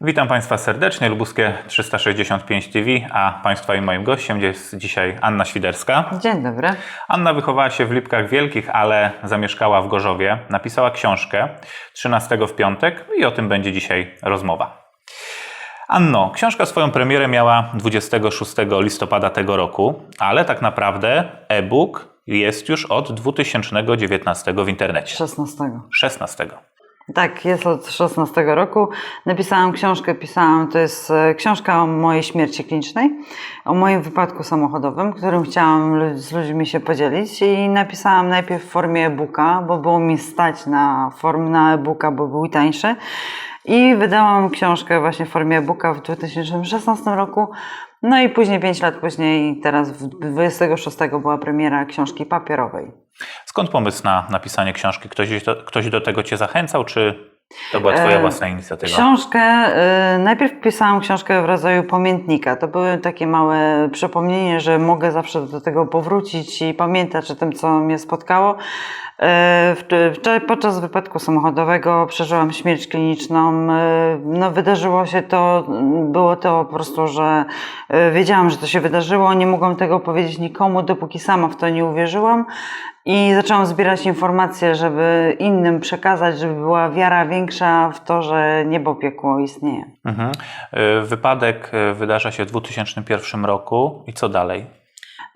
Witam Państwa serdecznie, Lubuskie 365 TV, a Państwa i moim gościem jest dzisiaj Anna Świderska. Dzień dobry. Anna wychowała się w Lipkach Wielkich, ale zamieszkała w Gorzowie. Napisała książkę 13 w piątek i o tym będzie dzisiaj rozmowa. Anno, książka swoją premierę miała 26 listopada tego roku, ale tak naprawdę e-book jest już od 2019 w internecie. 16. 16. Tak, jest od 16 roku. Napisałam książkę, pisałam, to jest e, książka o mojej śmierci klinicznej, o moim wypadku samochodowym, którym chciałam z ludźmi się podzielić i napisałam najpierw w formie e-booka, bo było mi stać na formę na e-booka, bo był tańszy. I wydałam książkę właśnie w formie e-booka w 2016 roku. No i później, 5 lat później, teraz w 26 była premiera książki papierowej. Skąd pomysł na napisanie książki? Ktoś, do- ktoś do tego Cię zachęcał, czy to była Twoja własna inicjatywa? Książkę, y, najpierw pisałam książkę w rodzaju pamiętnika. To były takie małe przypomnienie, że mogę zawsze do tego powrócić i pamiętać o tym, co mnie spotkało. Y, podczas wypadku samochodowego przeżyłam śmierć kliniczną. Y, no, wydarzyło się to, było to po prostu, że wiedziałam, że to się wydarzyło. Nie mogłam tego powiedzieć nikomu, dopóki sama w to nie uwierzyłam. I zaczęłam zbierać informacje, żeby innym przekazać, żeby była wiara większa w to, że niebo piekło istnieje. Mhm. Y, Wypadek y, wydarza się w 2001 roku i co dalej?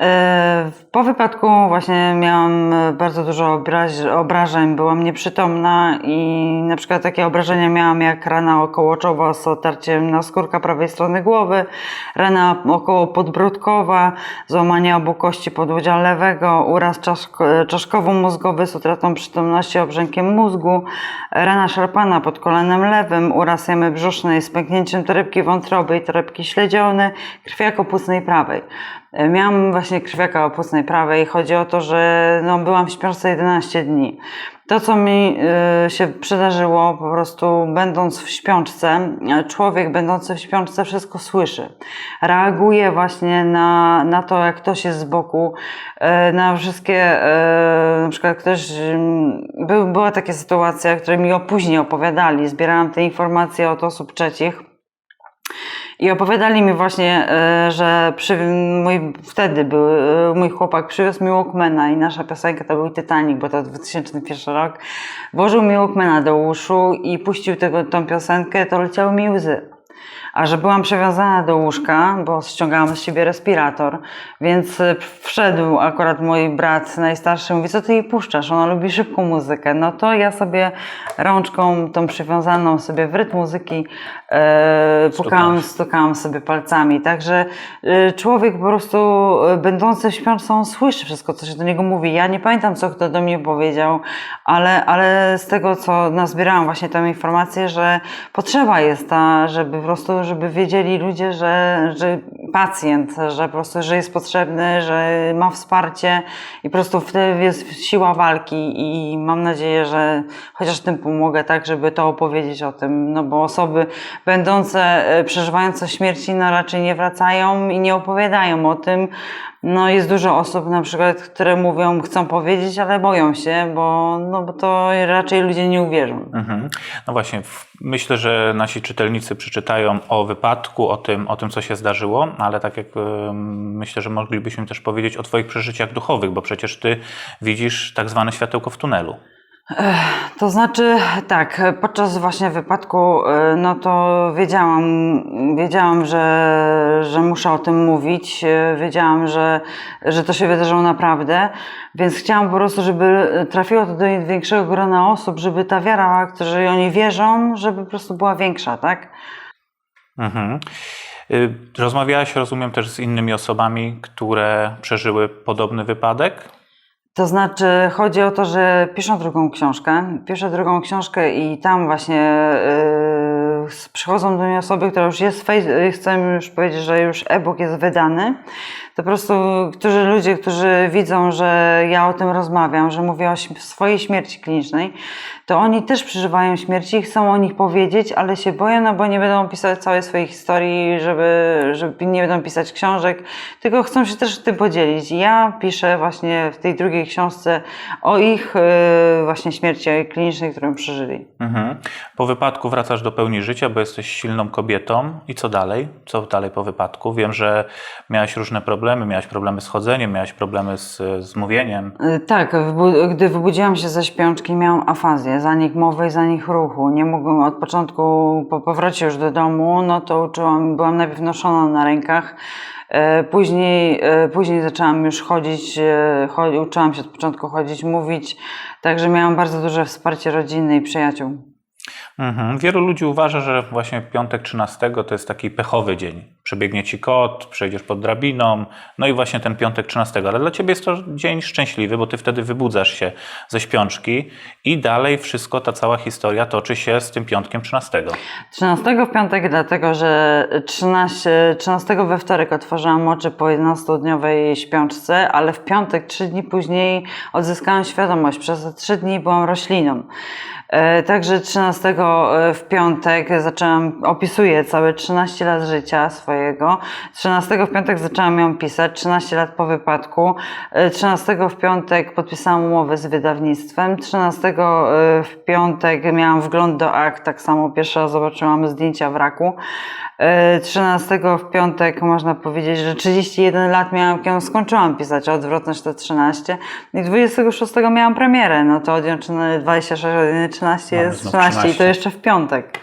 E, Po wypadku właśnie miałam bardzo dużo obraź, obrażeń, byłam nieprzytomna i na przykład takie obrażenia miałam jak rana okołoczowa z otarciem na skórka prawej strony głowy, rana około podbródkowa, złamanie obu kości podłodzia lewego, uraz czaszko- czaszkowo-mózgowy z utratą przytomności obrzękiem mózgu, rana szarpana pod kolanem lewym, uraz jamy brzusznej z pęknięciem torebki wątroby i torebki śledziony, krwiak opustnej prawej. E, Miałam właśnie krwiaka opustnej prawej. Chodzi o to, że no, byłam w śpiączce 11 dni. To, co mi y, się przydarzyło, po prostu będąc w śpiączce, e, człowiek będący w śpiączce wszystko słyszy. Reaguje właśnie na, na to, jak ktoś jest z boku, e, na wszystkie, e, na przykład ktoś, był, była taka sytuacja, które mi później opowiadali. Zbierałam te informacje od osób trzecich. I opowiadali mi właśnie, e, że przy, mój, wtedy był, e, mój chłopak przywiózł mi Walkmana i nasza piosenka to był Titanic, bo to 2001 rok. Włożył mi Walkmana do uszu i puścił tego, tą piosenkę, to leciały mi łzy. A że byłam przywiązana do łóżka, bo ściągałam z siebie respirator, więc e, wszedł akurat mój brat najstarszy, mówi, co ty jej puszczasz? Ona lubi szybką muzykę. No to ja sobie rączką tą przywiązaną sobie w rytm muzyki e, pukałam, stukałam sobie palcami. Także e, człowiek po prostu e, będący on słyszy wszystko, co się do niego mówi. Ja nie pamiętam, co kto do mnie powiedział, ale, ale z tego, co nazbierałam właśnie tę informację, że potrzeba jest ta, żeby po prostu, żeby wiedzieli ludzie, że, że pacjent, że po prostu, że jest potrzebny, że ma wsparcie i po prostu wtedy jest siła walki i mam nadzieję, że chociaż tym pomogę, tak, żeby to opowiedzieć o tym, no bo osoby będące, e, przeżywające śmierci, no raczej nie wracają i nie opowiadają o tym. No jest dużo osób na przykład, które mówią, chcą powiedzieć, ale boją się, bo, no, bo to raczej ludzie nie uwierzą. Mhm. No właśnie, myślę, że nasi czytelnicy przeczytają o wypadku, o tym, o tym co się zdarzyło, ale tak jak myślę, że moglibyśmy też powiedzieć o Twoich przeżyciach duchowych, bo przecież Ty widzisz tak zwane światełko w tunelu. To znaczy, tak, podczas właśnie wypadku, y, no to wiedziałam, wiedziałam, że, że muszę o tym mówić, y, wiedziałam, że, że to się wydarzyło naprawdę, więc chciałam po prostu, żeby trafiło to do większego grona osób, żeby ta wiara, którzy oni wierzą, żeby po prostu była większa, tak? Mhm. Y, Rozmawiałaś, rozumiem, też z innymi osobami, które przeżyły podobny wypadek? To znaczy, chodzi o to, że piszę drugą książkę. Piszę drugą książkę i tam właśnie yy, przychodzą do mnie osoby, które już jest, fej- chcę już powiedzieć, że już e-book jest wydany. to po prostu którzy ludzie, którzy widzą, że ja o tym rozmawiam, że mówię o swojej śmierci klinicznej, to oni też przeżywają śmierci i chcą o nich powiedzieć, ale się boją, no bo nie będą pisać całej swojej historii, żeby, żeby nie będą pisać książek, tylko chcą się też tym podzielić. I ja piszę właśnie w tej drugiej książce o ich e, właśnie śmierci klinicznej, którą przeżyli. Mhm. Po wypadku wracasz do pełni życia, bo jesteś silną kobietą. I co dalej? Co dalej po wypadku? Wiem, że miałaś różne problemy. Miałaś problemy z chodzeniem, miałaś problemy z, z mówieniem. Y, Tak, gdy wybudziłam się ze śpiączki, miałam afazję, zanik mowy i zanik ruchu. Nie mogłam od początku, po powrocie już do domu, no to uczyłam, byłam najpierw noszona na rękach, e, później, e, później zaczęłam już chodzić, e, cho- uczyłam się od początku chodzić, mówić, także miałam bardzo duże wsparcie rodziny i przyjaciół. Mhm. Wielu ludzi uważa, że właśnie piątek 13 to jest taki pechowy dzień. Przebiegnie ci kot, przejdziesz pod drabiną, no i właśnie ten piątek 13. Ale dla ciebie jest to dzień szczęśliwy, bo ty wtedy wybudzasz się ze śpiączki i dalej wszystko, ta cała historia toczy się z tym piątkiem 13. 13 w piątek, dlatego że 13, 13 we wtorek otworzyłam oczy po 11-dniowej śpiączce, ale w piątek, 3 dni później odzyskałam świadomość. Przez te 3 dni byłam rośliną. E, Także 13 w piątek zaczęłam, opisuję całe 13 lat życia swojego. 13 w piątek zaczęłam ją pisać, 13 lat po wypadku. E, 13 w piątek podpisałam umowę z wydawnictwem. 13 w piątek miałam wgląd do akt, tak samo pierwszy raz zobaczyłam zdjęcia wraku. E, 13 w piątek można powiedzieć, że 31 lat miałam, ją skończyłam pisać, a odwrotność to 13. I 26 miałam premierę, no to odjąć 26, 13 Mamy jest znów 13 i to 13. jeszcze w piątek.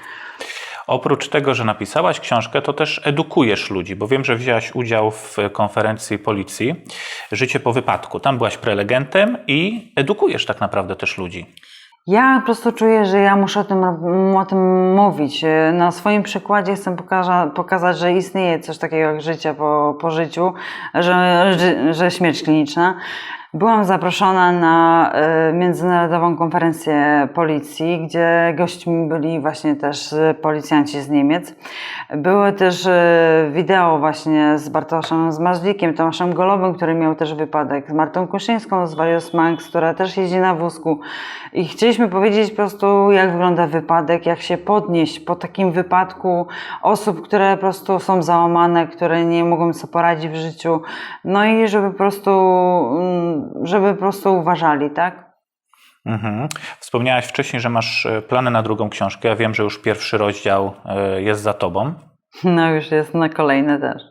Oprócz tego, że napisałaś książkę, to też edukujesz ludzi, bo wiem, że wzięłaś udział w konferencji policji Życie po wypadku. Tam byłaś prelegentem i edukujesz tak naprawdę też ludzi. Ja po prostu czuję, że ja muszę o tym, o tym mówić. Na swoim przykładzie chcę pokaza- pokazać, że istnieje coś takiego jak życie po, po życiu, że, że, że śmierć kliniczna. Byłam zaproszona na e, międzynarodową konferencję policji, gdzie gośćmi byli właśnie też e, policjanci z Niemiec. Były też e, wideo właśnie z Bartoszem Zmarzlikiem, Tomaszem Golowym, który miał też wypadek, z Martą Kuszyńską z Various Manx, która też jeździ na wózku. I chcieliśmy powiedzieć po prostu, jak wygląda wypadek, jak się podnieść po takim wypadku osób, które po prostu są załamane, które nie mogą sobie poradzić w życiu. No i żeby po prostu, mm, żeby po prostu uważali, tak? Mhm. Wspomniałaś wcześniej, że masz e, plany na drugą książkę. Ja wiem, że już pierwszy rozdział e, jest za tobą. No już jest na kolejne też.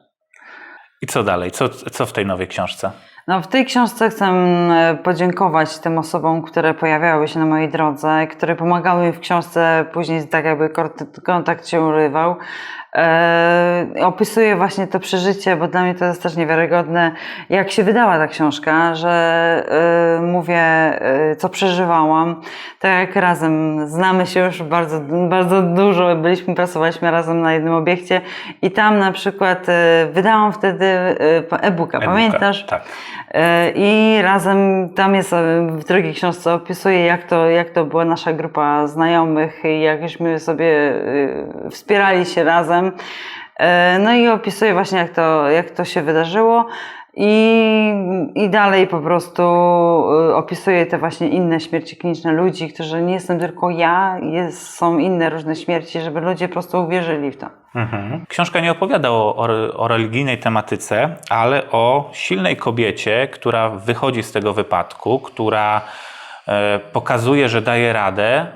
I co dalej? Co, co w tej nowej książce? No, w tej książce chcę e, podziękować tym osobom, które pojawiały się na mojej drodze, które pomagały mi w książce, później tak jakby kontakt się urywał. E, opisuję właśnie to przeżycie, bo dla mnie to jest też niewiarygodne, jak się wydała ta książka, że e, mówię, e, co przeżywałam. Tak jak razem znamy się już bardzo, bardzo dużo, byliśmy, pracowaliśmy razem na jednym obiekcie i tam na przykład e, wydałam wtedy e, e-booka, E-booka, pamiętasz? Tak. E, I razem tam jest e, w drugiej książce opisuje, jak to, jak to była nasza grupa znajomych i jakśmy sobie e, wspierali się razem. No i opisuje właśnie, jak to, jak to się wydarzyło. I, I dalej po prostu e, opisuje te właśnie inne śmierci kliniczne ludzi, którzy nie jestem tylko ja, jest, są inne różne śmierci, żeby ludzie po prostu uwierzyli w to. Mhm. Książka nie opowiada o, o, o religijnej tematyce, ale o silnej kobiecie, która wychodzi z tego wypadku, która e, pokazuje, że daje radę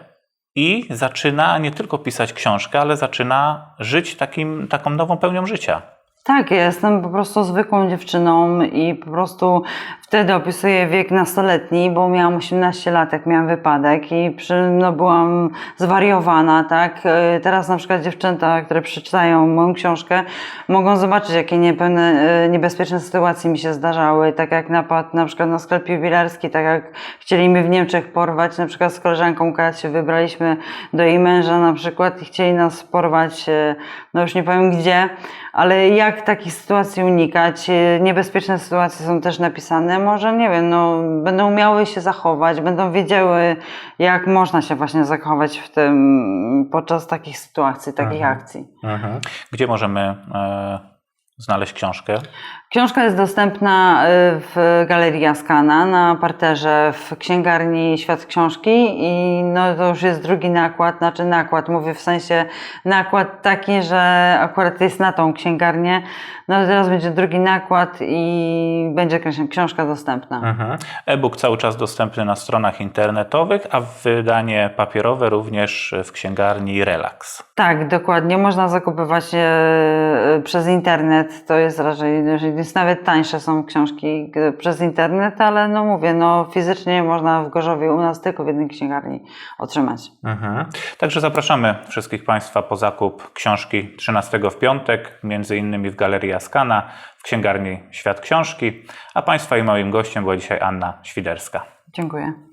i zaczyna nie tylko pisać książkę, ale zaczyna żyć takim, taką nową pełnią życia. Tak, ja jestem po prostu zwykłą dziewczyną i po prostu wtedy opisuję wiek nastoletni, bo miałam 18 lat, jak miałam wypadek i przy, no, byłam zwariowana, tak. E, Teraz na przykład dziewczęta, które przeczytają moją książkę, mogą zobaczyć, jakie niepełne, e, niebezpieczne sytuacje mi się zdarzały, tak jak napad na przykład na sklep jubilerski, tak jak chcieli mnie w Niemczech porwać, na przykład z koleżanką Kasią wybraliśmy do jej męża na przykład i chcieli nas porwać, e, no już nie powiem gdzie, ale jak takich sytuacji unikać? E, Niebezpieczne sytuacje są też napisane. Może, nie wiem, no, będą umiały się zachować, będą wiedziały, jak można się właśnie zachować w tym, podczas takich sytuacji, takich Mhm. akcji. Mhm. Gdzie możemy e, znaleźć książkę? Książka jest dostępna y, w Galerii Jaskana na parterze w księgarni Świat Książki i no to już jest drugi nakład, znaczy nakład, mówię w sensie nakład taki, że akurat jest na tą księgarnię. No teraz będzie drugi nakład i będzie ksi- książka dostępna. Mhm. E-book cały czas dostępny na stronach internetowych, a wydanie papierowe również w księgarni Relax. Tak, dokładnie. Można zakupywać e, przez internet. To jest raczej, jest nawet tańsze są książki przez internet, ale no mówię, no fizycznie można w Gorzowie u nas tylko w jednej księgarni otrzymać. Mhm. Także zapraszamy wszystkich Państwa po zakup książki 13 w piątek, między innymi w Galerii Askana, w księgarni Świat Książki, a Państwa i moim gościem była dzisiaj Anna Świderska. Dziękuję.